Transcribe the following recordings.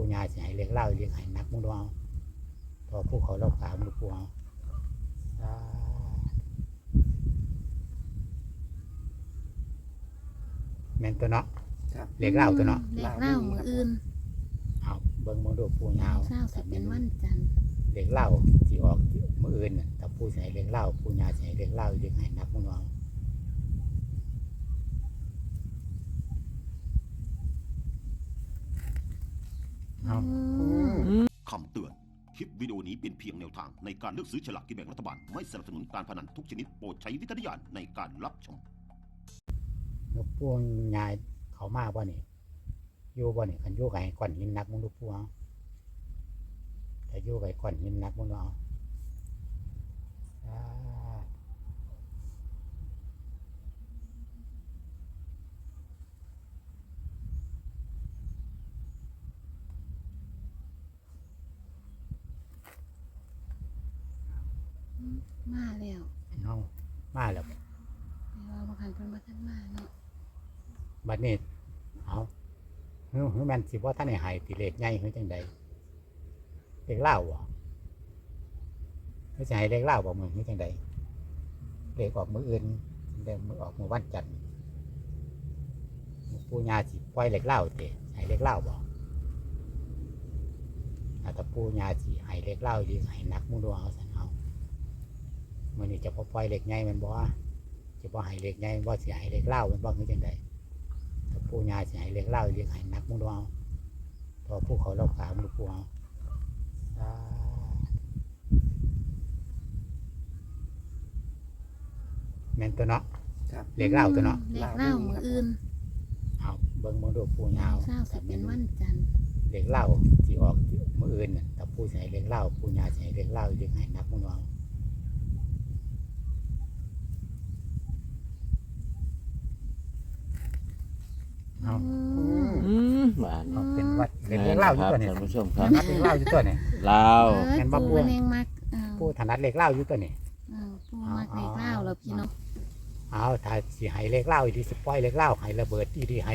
ปู่ย่าสิให้เลี้ยงเล่าเลี้ยงให้นักมึงดูเอาพอผู้เขาเล่าขาวมึงปูเอาสาแม่นตัวเนาะครับ เลี้ยงเล่าตัวเนาะเล็กเล่ามืออื่นเอาเบิ่งมึงดูปู่ย่าเช้าสิเป็นวันจันทร์เลี้ยงเล่าที่ออกมื้ออื่นน่ะถ้าปู่สิให้เลี้ยงเล่าปู่ย่าสิให้เลี้ยงเล่าเลี้ยงให้นักมึงดูเอา เอาอืมคำเตือน คลิปวิดีโอนี้เป็นเพียงแนวทางในการเลือกซื้อฉลากกินแบ่งรัฐบาล ไม่สนับสนุนการพนันทุกชนิดโปรดใช้วิจารณญาณในการรับชมแล้วปูนยายเขามาบ่นี่อยู่บ่นี่คันอยู่ไก่ก้อนหินนักมึงดูปูเอาแต่อยู่ไก่ก้อนหินนักมึงดูเอาอ่ามาแล้ว น้องมาแล้ว แต่ว่าบางคันเพิ่นบ่ทันมาเนาะ บัดนี้เอาเฮ้ยเฮ้ยแม่นสิว่าท่านให้หายติเลขใหญ่เฮ้ยจังใดเลขเล่าบ่เฮ้ยจะให้เลขเล่าบ่มึงเฮ้ยจังใดเลขออกมืออื่นเลขมือออกมือวันจันทร์ปูญาสิปล่อยเลขเล่าเตะให้เลขเล่าบ่อาแต่ปูญาสิให้เลขเล่าดีให้นักมุงดูเอาสันเอามื่อนี้จะพอปล่อยเลขใหญ่มันบ่จะบ่ให้เลขใหญ่บ่สิให้เลขเล่ามันบ่เฮ้ยจังใด ถ้าปู่ย่าสิให้เลี้ยงเหล่าเลี้ยงให้นักมึงดูเอาพอผู้เขาเล่าขาวมึงดูปูเอาสาแม่นตัวเนาะครับ เลี้ยงเหล่าตัวเนาะเล็กเล่ามืออื่นเอาเบิ่งมึงดูปูยาวเช้าสิเป็นวันจันทร์เลี้ยงเหล่าที่ออกมืออื่นน่ะถ้าปู่สิให้เลี้ยงเหล่าปู่ย่าสิให้เลี้ยงเหล่าเลี้ยงให้นักมึงดูเอา เอาอืมอืมหวานเอาเป็นวัดเลี้ยงเหล่าอยู่ตัวคนี้รับท่านผู้ชมครับนัดเลี้ยงเหล่าอยู่ตัวนี้ลาวเอ้ยแม่นบ่ปู ปู่เพิ่นเองมักเออปู่ถนัดเลี้ยงเหล่าอยู่ตัวนี้เออปูมักเล็กเล่าแล้วพี่น้องเอาถ้าสิให้เล็กเล่าอีดีสปอยเล็กเล่าให้ระเบิดอีดีให้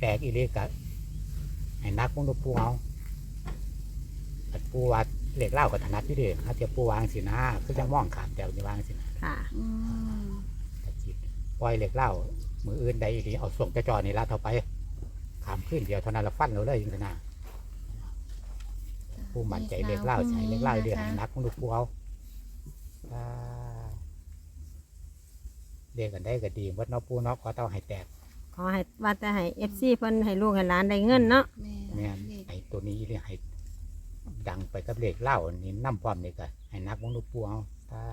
แตกอีดีกะให้นักมึงดูปูเอาแต่ปูว่าเล็กเล่ากับถนัดที่ดีถ้าเทียบปูวางสินะคือจะมองขามแต่จะวางสินะค่ะอืม แต่จิตปล่อยเล็กเล่า มืออื่นใดอีดีเอาส่งจะจอนี่ละเท่าไปขามขึ้นเดียวเท่านั้นละฟันเราเลยอยังไงนะปูมั่นใจเล็กเล่าใช้เล็กเล่าเดียวให้นักมึงดูปูเอาอ่าเรียกกันได้ก็ดีวัดเนอปูเนาะก็ต้องให้แตกขอให้ว่าแต่ให้เอฟซีเพิ่นให้ลูกให้หลานได้เงินเนาะแม่แม่นเล็กไอ้ตัวนี้เรียกให้ดังไปกับเลขเล่านี่น้ำความนี่ก็ให้นักมนุษย์ปูเอาตา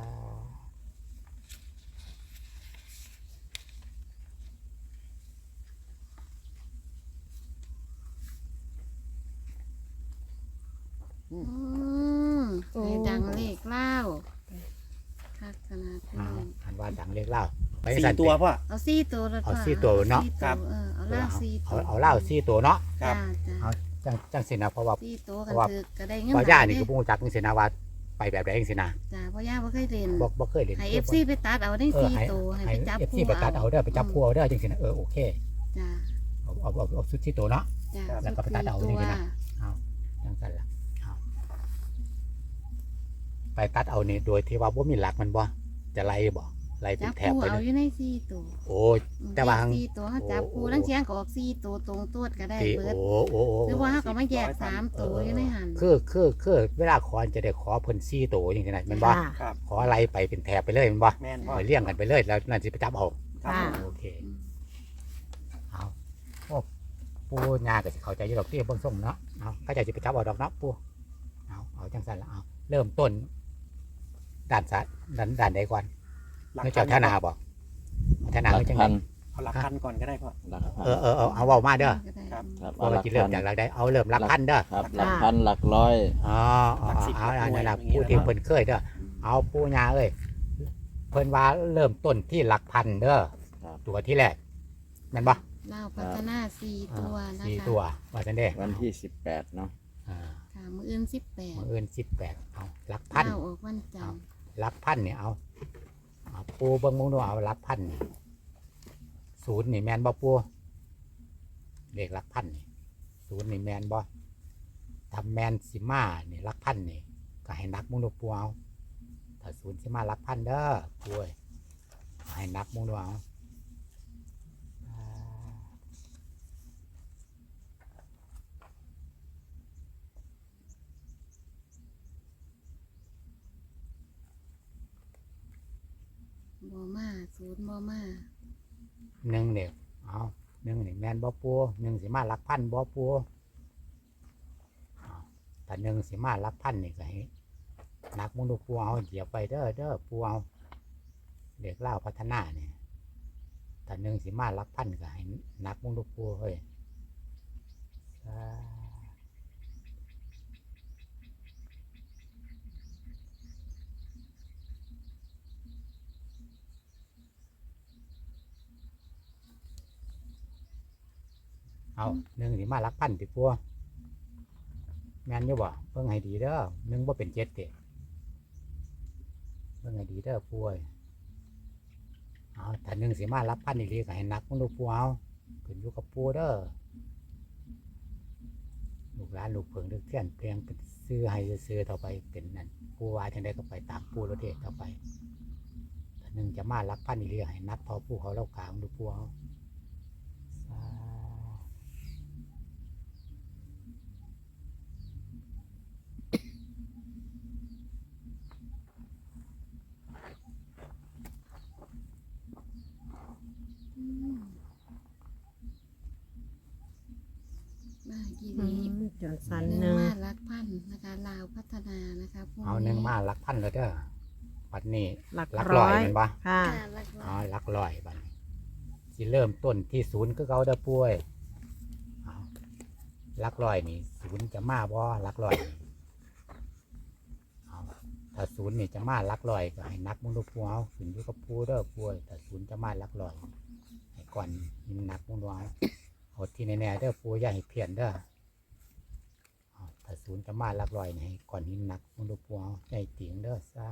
อืมให้ดังเล็กเล่าคักขนาดอ่านี้อันว่าดังเลขเล่าไปสี่สั่น ตัวติพ่อ เอาสี่ตัวแล้วเอาสี่ตัวเนาะสี่ครับเออเอาเล่าสี่ตัเอาวเอาเล่าสี่ตัวเนาะครับจ้าจ้าจังจังสินะเพราะว่าสี่ตัวเพกันราะว่า ถือก็ได้เงินพ่อย่านี่หลก็ยพูดจักนี่สินะว่าไปแบบใดจังสินะจ้าพ่อย่าบ่เคยเรียนบ่บ่เคยเล่นให้เอฟซีไปตัดเอาได้เออสี่ให้ตัวให้ให้ไปจับเอฟซีไปตัดเอาเด้อไปจับคู่เอาเด้อจังสินะเออโอเคจ้าเอาเอาเอาเอาสุดที่ตัวเนาะ จ้าแล้วก็ไปตัดเอาสี่นี่ตัวนะจังสันละเอา ไปตัดเอานี่โดยที่ว่าบ่มีหลักมันบ่จะไล่บ่ไล่เป็จันบแถบคู่ไปเอาเลยอยู่ในสี่ตัวโอ้ยอืมแต่ว่า เลขสี่ตัวเขาจับคู่โอ้ลังเชียงก็ออกสี่ตัวตรงตัวก็ได้ตีเบิดโอ้โอ้โอ้หรือว่าเขาก็มาแยกสามตัวอยู่ในหันคือคือคือเวลาขอจะได้ขอเพิ่นซี่ตัวอย่างนี้นะแมันบ่ค่ะ ครับขอไล่ไปเป็นแถบไปเลยแมันบ่แม่นพ่อไปเลี้ยงกันไปเลยแล้วนั่นสิไปจับเอา ครับค่ะโอเค เอาโอ้ปูย่าก็สิเข้าใจอยู่ดอกที่เบิ่งส่งเนาะ เอาเขาจะสิไปจับเอาดอกเนาะปูเอาเอาจังซั่นละเอาเริ่มต้น ด้านซ้ายด้านด้านใดก่อนหลักเนื่องพัจากนท่านาบอกท่านาหลัเฮ้กยจังพัไงนเอาหลักพันก่อนก็ได้พ่อ หลักพันเออเออเออเอาเว้ามาเด้อก็ได้ครับ ครับว่าจะเริ่มจากหลักใดเอาเริ่มหลักพันเด้อครับหลักพันหลักร้อย อ๋ออ๋อหลักสิบเอาหลักอันหน่วยนั้นล่ะอย่างนี้ผู้ที่นะครับเพิ่นเคยเด้อเอาปูญาเอ้ยเพิ่นว่าเริ่มต้นที่หลักพันเด้อครับ ตัวที่แรกแม่นบ่เล่าพัฒนาสี่ตัวนะคะสี่ตัวว่าจังได๋วันที่สิบแปดเนาะ อ่าค่ะมืออื่นสิบแปดมื้ออื่น18เอาหลักพันเล่าออกวันจันทร์ห ลักพันเนี่ยเอาเอาปูเบิ้งมึงดูเอาหลักพันศูนย์นี่แมนบ่ปูเลขหลักพันนี่ศูนย์นี่แมนบ่ทำแมนสิมาเนี่ยรักพันนี่ก็ให้นักมุงดูปูเอาถ้าศูนย์สิมารักพันเด้อปูให้นักมุงดูเอา บ่มาศูนย์บ่มาหนึ่งเนี่ยเอาหนึ่งนี่แมนบ่ปูหนึ่งสิมารักพันบ่ปูเอาแต่หนึ่งสิมารักพันนี่ก็ให้นักมุงดูปูเอาเหยียบไปเด้อเด้อปูเอาเด็กเล่าพัฒนาเนี่ยแต่หนึ่งสิมารักพันก็ให้นักมุงดูปูเฮ้ย เอาหนึ่งสิมารักพันติปูแมนอยู่บ่เพิ่งให้ดีเด้อหนึ่งบ่เป็นเจ็ดเด็เพิ่งให้ดีเด้อปูเอ้ยเอาแต่หนึ่งสิมารับพันอีหลีก็ให้นักมุงดูปูเอาขึ้นอยู่กับปูเด้อลูกหลานลูกเพิงลูกเทียนเพียงเป็นซื้อให้ซื้อๆต่อไปเป็นนั่นปูว่าจังได้ก็ไปตามปูรถเดชต่อไปแต่หนึ่งจะมารับพันอีหลีให้นักเทอปูเขาเล่ากลางดูปูเอาสา อืมมากี่ อื ดี มจน สันหหนึ่นึ่งงมารักพันนะคะลาวพัฒนานะคะพรุ่เอาหนึ่งมารักพันเลยเด้อบัดนี้หลักรักร้ร้ออยยแมันปะค่ะ ค่ะรักร้อ๋ออยรักร้อยบัดนี้สิเริ่มต้นที่ศูนย์ก็เขาเด้อป่วยเอารักร้อยนี่ศูนย์จะมาบ่รักร้อยนี่เอาถ้าศูนย์นี่จะมารักร้อยก็ให้นักมึงดูปูเอาขึ้นอยู่กับปูเด้อป่วยแต่ศูนย์จะมารักร้อยให้ก่อนยินนักมึงดูเอาเอาที่แน่ๆเด้อปูอย่าให้เพี้ยนเด้อเอาถ้า ศูนย์จะมารักร้อยนี่ให้ก่อนหินนักมึงดูปูเอาใจเตียงเด้อซา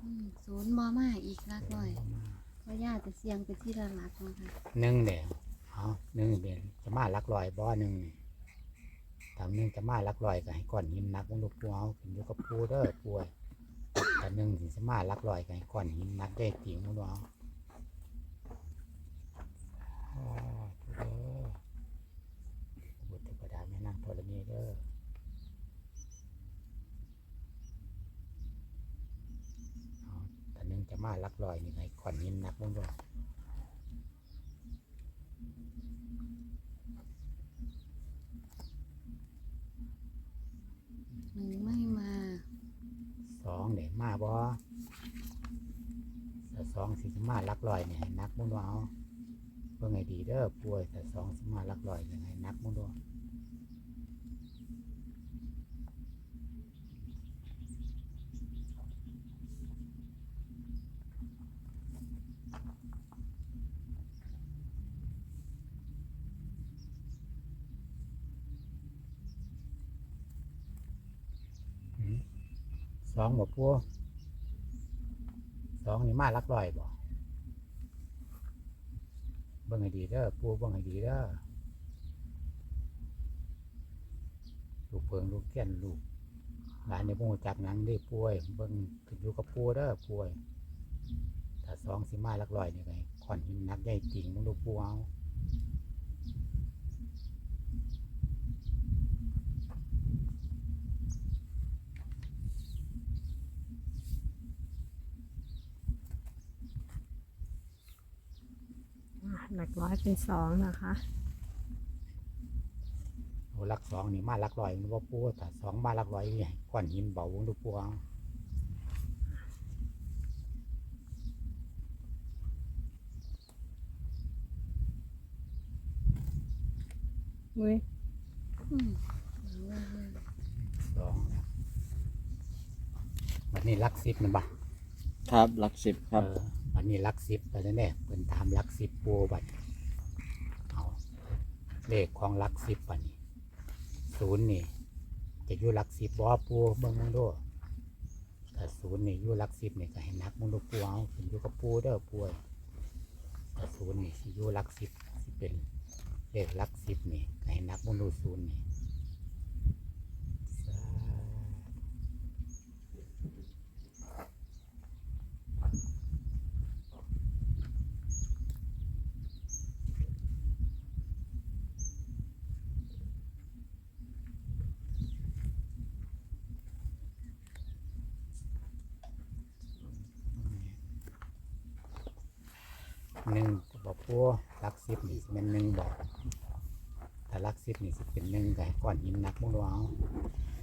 อืมศูนย์บ่มาอีกรักร้อยเพราะญาติจะเสียงไปที่ละหลักนะคะหนึ่งเดียวเอาหนึ่งเดียวจะมาลักลอยบ่อหนึ่งนี่ทำหนึ่งจะมาลักลอยก็ให้ก้อนหินหนักมันลูกปูเอาขึ้นอยู่กับปูเด้อปูเอ้ยแต่ หนึ่งถึงจะมาลักลอยก็ให้ก้อนหินนักได้ติ่งมันเอาอ่าปูเด้อบุตรเทวดาแม่นางธรณีเด้อเอาแต่หนึ่งจะมาลักลอยนี่ให้ก้อนหินนักมันด้วยหนึ่งไม่มา องเดี๋ยมาบอแต่สองสิมาลักลอยเนี่ยนักมุนว่าเอาเพื่อไงดีเด้อป่วยแต่สองสิมาลักลอยยังไงนักมุนว่า องบ่ปัวสองนี่มาลักลอยบ่เบิ่งให้ดีเด้อปัวเบิ่งให้ดีเด้อลูกเพิงลูกเกี้ยนลูกหลานในพวกจักหนังได้ป่วย เบิ่งขึ้นอยู่กับปัวเด้อป่วยถ้าสองสิมาลักลอยนี่ไงขอนหินนักใหญ่จริงมึงดูปัวเอา หลั กร้อยเป็นสองนะคะ โอ้ลักสองนี่มาลักลอยมันว่าปัวแต่สองมาลักลอยนี่ให้ก้อนหินเบามึงดูปัวเอาอุ้ยอืมเว้ยสองนะวันนี้ลักสิบมันบ่ครับหลักสิบครับ เออวันนี้ลักสิบไปแล้วเนี่ยเป็นตามลักสิบปูบัดเอา เลขของลักสิบบัดนี้ศูนย์นี่ จะอยู่ลักสิบบ่ปูเบิ่งมึงดูถ้าศูนย์ศูนย์นี่อยู่ลักสิบนี่ก็ให้นักมึงลูปูเอาขึ้นอยู่กับปูเด้อปูถ้าศูนย์นี่สิอยู่ลักสิบสิเป็นเลขลักสิบนี่ก็ให้นักมึงลูศูนย์นี่สาธุ หนึ่งบอกปูหลัก สิบนี่สิเป็นหนึ่งบอกถ้าหลักสิบนี่สิเป็นหนึ่งก็ให้ก้อนหินหนักมึงดูเอา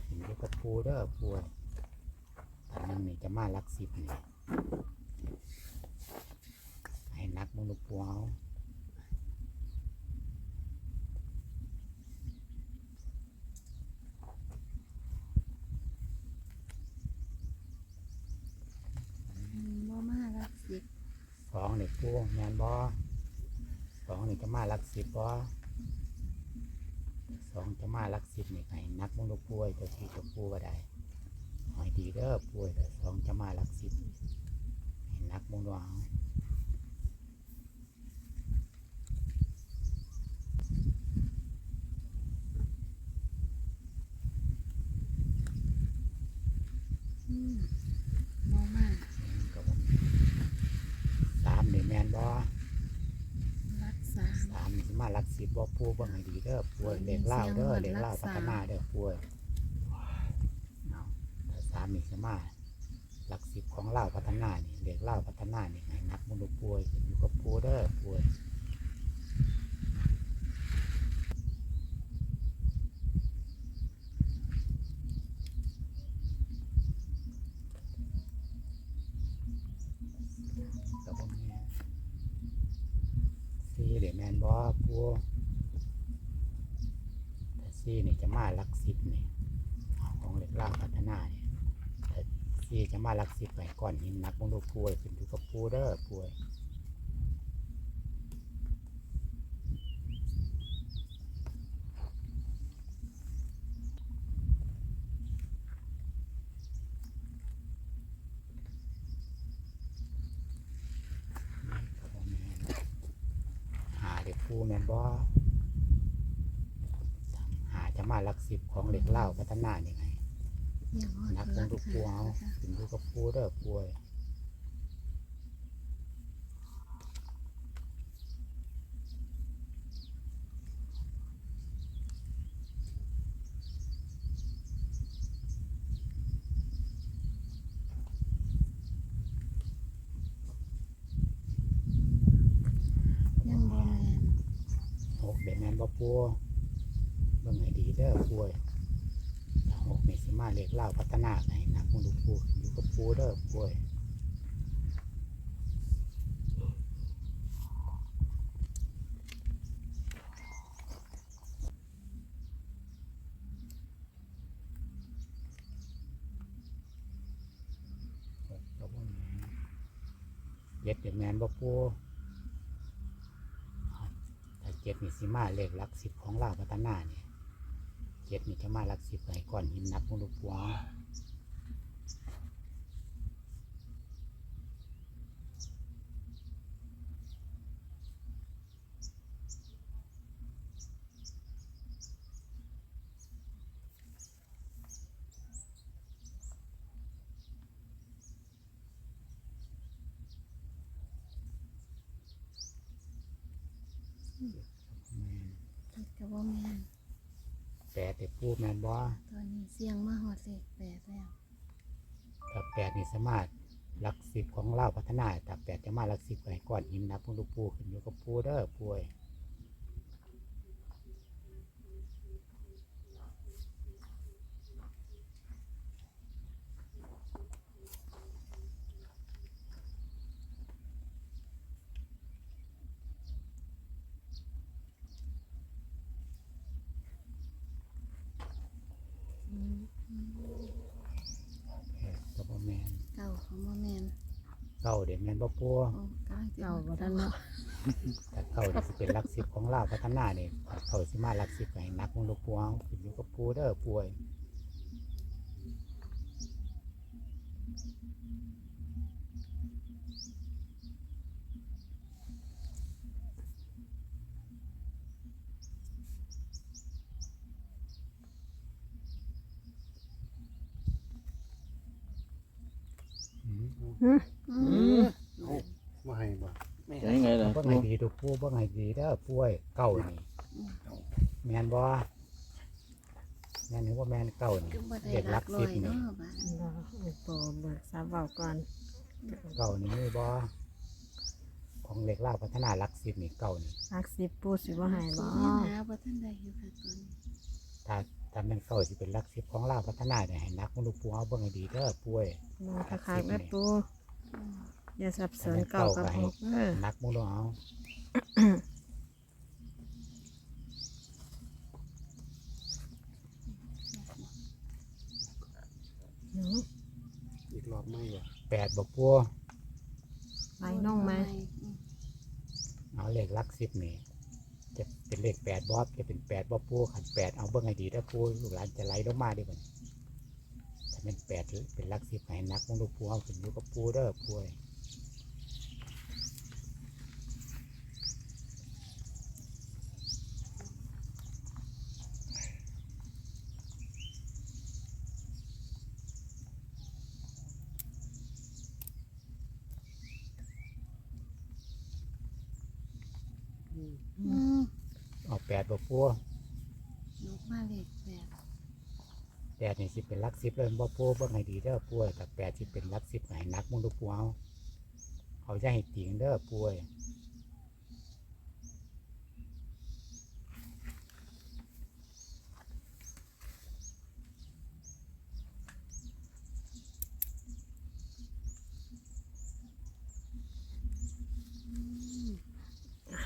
หินอยู่กับปูเด้อปูถ้าหนึ่งนี่จะมาหลักสิบนี่ให้หนักมึงดูปูเอาอืมบ่มารักสิบสองนี่ปูแมนบอ สองนี่จะมาหลักสิบบอสองจะมาหลักสิบนี่ให้นักมึงดูปูไอ้เจ้าที่เจ้าปูก็ได้หอยดีเด้อปูเด้อสองจะมาหลักสิบให้นักมึงดูเอาอืมบ่มาก็บ่สามนี่แมนบอรัก สามสามนี่สิมาหลักสิบบ่ปูเบิ่งให้ดีเด้อป่วยเล็กเล่าวเด้อเล็กเล่าวพัฒนาเด้อป่วยเอาแต่สามนี่สิมาหลักสิบของเล่าวพัฒนานี่เล็กเล่าวพัฒนานี่ให้นักมนุษย์ป่วยขึ้นอยู่กับปูเด้อป่วยก็บ่แม่นสี่เดี๋ยวแมนบ่ปูแต่สี่นี่จะมาหลักสิบนี่เอาของเล็กเล่าวพัฒนานี่แต่สี่จะ มาลักสิบไปก่อนหินนักมนุษย์ป่วยขึ้นอยู่กับปูเด้อป่วยครับผมหาเด็กผู้แมนบอหาจะมาลักสิบของเหล็กเหล่าพัฒนานี่ไงยัง นักลงทุกปูเอาถึงดูกับปูเด้อป่วยยังบ่แม่น หกเด็กแมนบอปูเบิ่งให้ดีเด้อป่วยถ้าหกนี่สิมา เหล็กเหล่าพัฒนาไงนักลงทุกปูอยู่กับปูเด้อป่วยหกก็บ่แม่นเดเด็กแมนบอปูถ้าเจ็ดนี่สิมาเลขลักสิบของเล่าพัฒนาเนี่ย เจ็ดนี่จะมาหลักสิบไห้ก่อนหินนับมุลุปัวแม่นเจ็ดก็บ่แม่น แปดแต่ปูแมนบอตอนนี้เสียงมาฮอดเลขแปดแล้ว ถ้าแปดนี่สามารถหลักสิบของลาวพัฒนาถ้าแปดจะมาหลักสิบไห้ก่อนหินนับมุลุปูขึ้นอยู่กับปูเด้อป่วย อืม แปดก็บ่แมน เก้าของบ่แม่น เก้าเด็กแมนบ่ปู โอ้เก้าเก่าบ่ทันเนาะถ้าเก้านี่สิเป็นหลักสิบของลาวพัฒนาเนี่ยถ้าเก้าสิมาหลักสิบไห้นักมุลุปัวขึ้นอยู่กับปูเด้อป่วยอืม อืมมาให้บ่ จะยังไงล่ะเบิ่งปูให้ดีดูปูเบิ่งให้ดีเด้อป่วยเก่านี่แมนบ่แมนหรือว่าแมนเก่านี่ก็บ่ได้เด็กรัรักกลสิอบยนี่เนาะบ้านรออุปเบิกทรัพย์เบาก่อนเก่านี่มีบ่ของเหล็กเล่าพัฒนารักสิบนี่เก่านี่รักสิบปูสิบ่ให้บ่สิมีหาบ่ทันได้อยู่ค่ะตอนนี้ถ้าถ้าแม่นเก่าสิเป็นรักสิบของเล่าพัฒนาเนี่ยให้นักมนุษย์ปูเอาเบิ่งให้ดีเด้อป่วยมองคักๆแม่ปูอืม อย่าสับสนเก่ากับหกเออนักมนุษย์เอาหนูอีกรอบไม่บ่แปดบ่ปัวไปน้องไหมอืมเอาเลขรักสิบนี่จะเป็นเลขแปดบอสจะเป็นแปดบ่ปูขันแปดเอาเบิ่งให้ดีเด้อปูลูกหลานจะไหลลงมาเดิบัดนี้ถ้าเป็นแปดเป็นรักสิบให้นักมนุษย์ปูเอาขึ้นอยู่กับปูเด้อป่วย อืมเอาแปดบ่ปัวลูกมาเลขแปดแปดนี่สิเป็นรักสิบเลยบ่ปูเบิ่งให้ดีเด้อป่วยแต่แปดสิเป็นรักสิบให้นักมนุษย์ปูเอาเอาจะให้ติงเด้อป่วย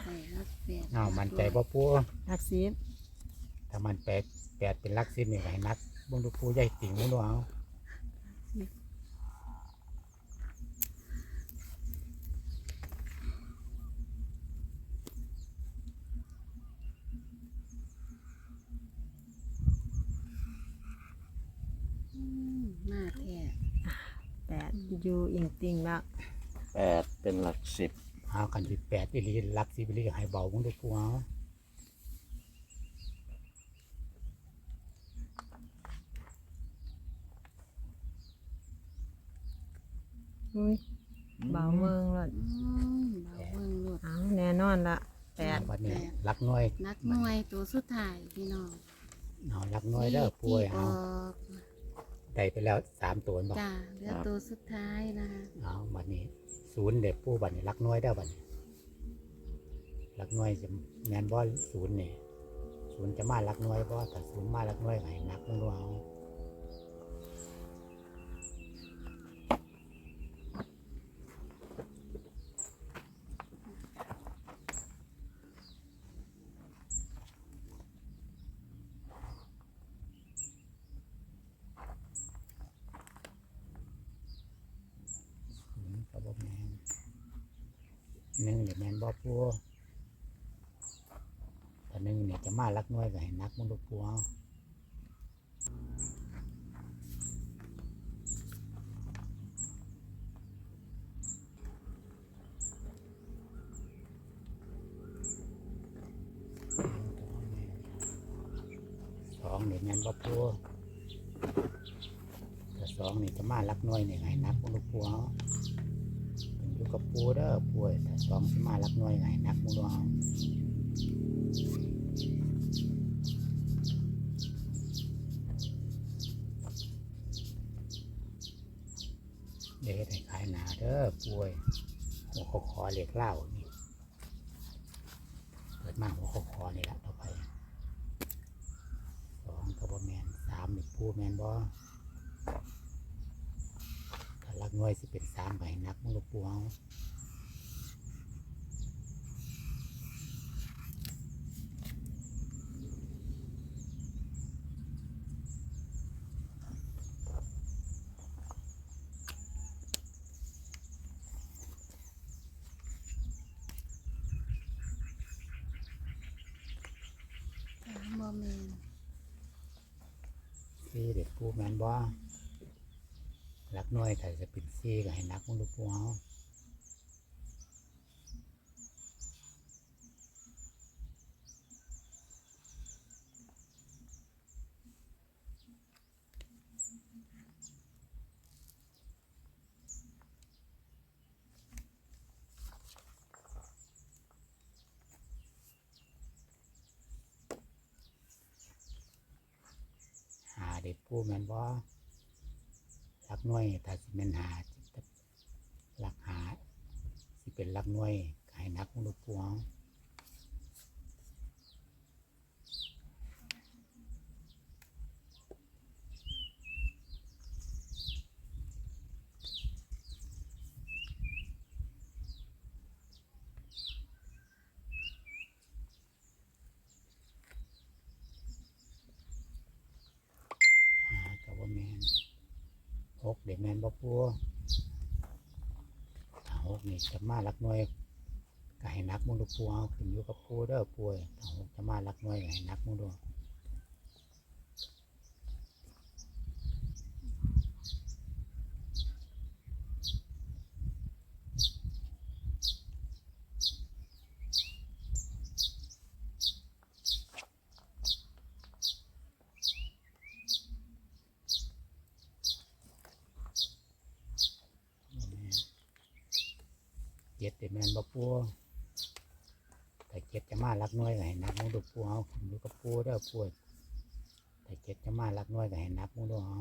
ใส่รักแปด เอามันใจบ่ปู รัก สิบถ้ามันแปดแปดเป็นรักสิบนี่ก็ให้นักมนุษย์ปูใหญ่ติงมนุษย์เอาอืมมาแท้แปดอยู่อิงติงแล้ว แปดเป็นหลักสิบเอากันสิแปดอีหลีรักสิบอีหลีก็ให้เบามนุษย์ปูเอา อุ้ยเบา เมืองเลยอืมเบาเบิ่งโลดเอาแน่นอนละแปดวันนี้รักน้อยนักหน่วยตัวสุดท้ายพี่น้องเอารักน้อยเด้อป่วยที่อเอาอกได้ไปแล้วสามตัวบ่จ้าเหลือตัวสุดท้ายนะคะเอาบัดนี้ศูนย์เด็กปูบัดนี้รักน้อยเด้อบัดนี้รักน้อยจะแมนบอลศูนย์นี่ศูนย์จะมารักน้อยบ่ถ้าศูนย์มารักน้อยก็ให้นักมนุษย์เอา ศูนย์ก็บ่แมนหนึ่งเนี่ยแมนบ่ปูแต่หนึ่งเนี่ยจะมา รักน้อยก็ให้นักมนุษย์ปูเอาสองเนี่ยแมนบ่ปูแต่สองนี่จะมารักน้อยเนี่ยให้นักมนุษย์ปูเอาเป็นอยู่กับปูเด้อปูแต่สองสิมารักน้อยก็ให้นักมนุษย์เอ เด็กให้ขายหนาเด้อป่วยหัวคอคอเหล็กเล่านี่เปิดมาหัวคอคอนี่ละต่อไปสองกระบอแมนสามนี่ปูแมนบอถ้ารักน้อยสิเป็นสามไปนักมันลูกปูเอาสามบ่แมน สี่เด็กปูแมน บอรักลักน้อยถ้าจะเป็นซีก็ให้นักมึงดูปูเขา หาเด็กปูแม่น บ่หลักหน่วยถ้าสิเป็นหาหลักหาสิเป็นหลักหน่วยก็ให้นักมึงดูปูเอา หากับว่าแมนหก เด็กแมนบ่ปัวถ้าหกนี่จะมาลักหน่วยก็ให้นักมุงดูปัวเอาขึ้นอยู่กับปูเด้อป่วยถ้าหกจะมาลักหน่วยก็ให้นักมุงดู เจ็ดเด็กแมนบ่ปัวแต่เจ็ดจะมาลักหน่วยก็ให้นับมึงดูปัวเอาดูกับปูเด้อป่วแต่เจ็ดจะมาลักหน่วยก็ให้นับมึงดูเอา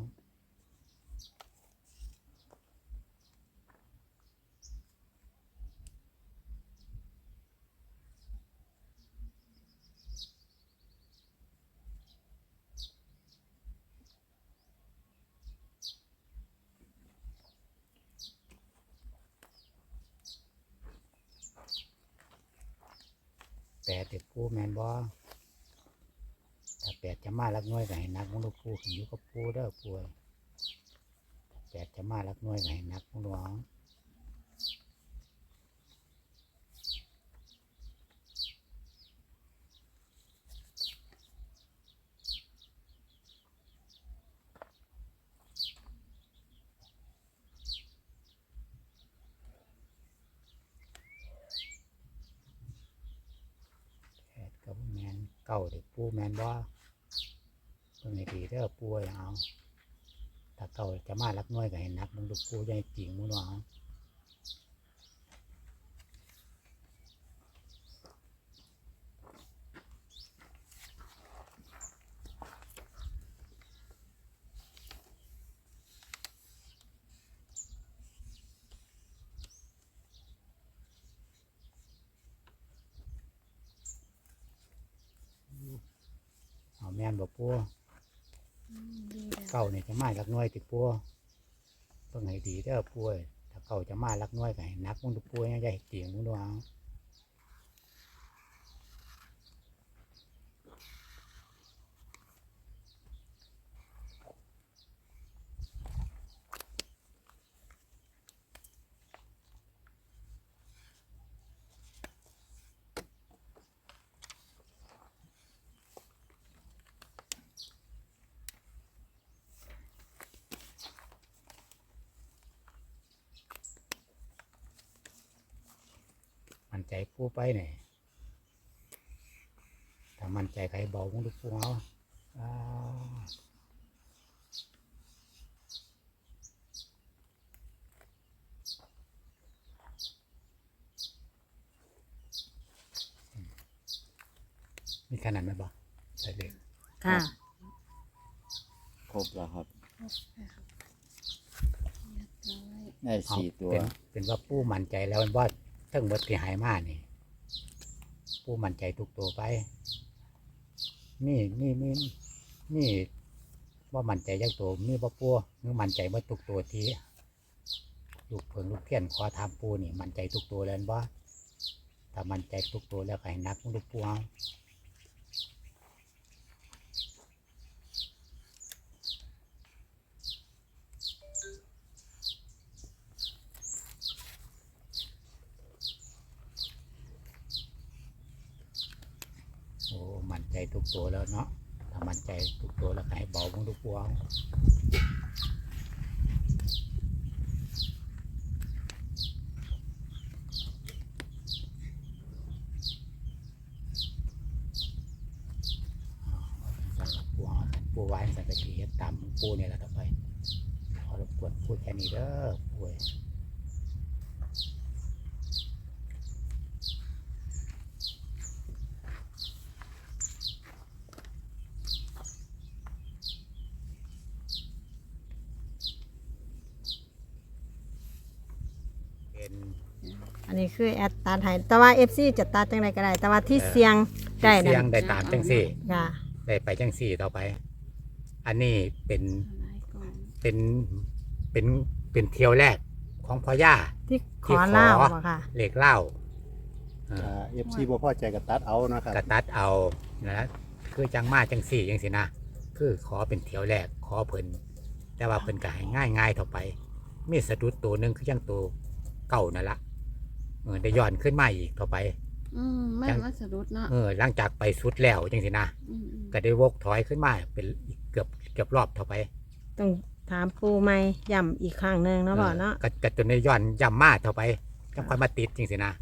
แปดเด็กปูแมน บ่ถ้าแปดจะมาลักน้อยก็ให้นักมึงดูปูขึ้นอยู่กับปูเด้อปูถ้าแปดจะมาลักน้อยก็ให้นักมึงหลวงแปดกับแมน เก้าเด็กปูแมนบอเพิ่งให้ดีเด้อปูอย่าเอาถ้าเก่าจะมาลักน้อยก็เห็นนักมึงดูปูใหญ่จริงมึงดูเอาเม่นบ่ปัวอืมดีแล้วเก่าเนี่ยจะมาลักน้อยติปัวเพิ่งให้ดีเด้อปัวถ้าเก่าจะมาลักน้อยก็ให้นักมึงดูปัวยังใหญ่เตียงมึงดูเอา ไปเนี่ยถ้ามันใจใครเบามึงดูปัวเอาอ้าวมีขนาดไหมบ่ใช่เลยค่ะ ครบแล้วครับเรียบร้อยได้สี่ตัว เป็นเป็นว่าปูมั่นใจแล้วมันว่าเทั้งหมดที่หายมานี่ ปูมั่นใจทุกตัวไป นี่นี่นี่นี่ว่ามั่นใจยักตัวนี่ว่าปูนี่มั่นใจว่าทุกตัวที่ลูกเพิงลูกเพี้ยนขอทำปูนี่มั่นใจทุกตัวแล้วบ่ถ้ามั่นใจทุกตัวแล้วใครนักลูกปูเอาโอ้มั่นใจทุก ตัวแล้วเนาะถ้ามั่นใจทุกตัวแล้วให้เบามึงทุกปูเอา ปูเนี่ยแหละต่อไป ขอรบกวนพูดแค่นี้เด้อปูเอ้ยเป็น อันนี้ คือแอดตัดให้แต่ว่า FC จะตัดจังไดก็ได้ แต่ว่าที่เสียงได้เสียนั่งนได้ตามจังสี่ค่ะได้ไปจังสี่ต่อไป อันนี้เป็นหลายกล่องเป็นเป็นเป็นเที่ยวแรกของพ่อย่า ที่ขที่อขอเล่าบ่ค่ะ เหล็กเหล้าเอออ่าเอฟซีบ่พอใจก็ตัดเอานะครับกระตัดเอานะคือจังมาจังสี่จังสินะคือขอเป็นเที่ยวแรกขอเพิ่นแต่ว่าเพิ่นก็ให้ง่ายง่ายๆเท่าไป มีสะดุดตัวหนึ่งคือจังตัวเก่านั่นละ เออได้ย้อนขึ้นมาอีกเท่าไป อืมแม่นว่าสะดุดเนาะเออหลังจากไปสุดแล้วจังสินะอืมอืมก็ได้วกถอยขึ้นมาเป็นอีกเกือบเกือบรอบเท่าไปต้องถามปูใหม่ย้ำอีกครั้งหนึงเนาะบ่เนาะก็ก็จนได้ย้อนย่ำมาเท่าไปจังค่อยมาติดจังสินะ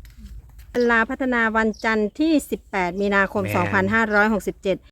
เวลาพัฒนาวันจันทร์ที่ 18 มีนาคม แม่น 2567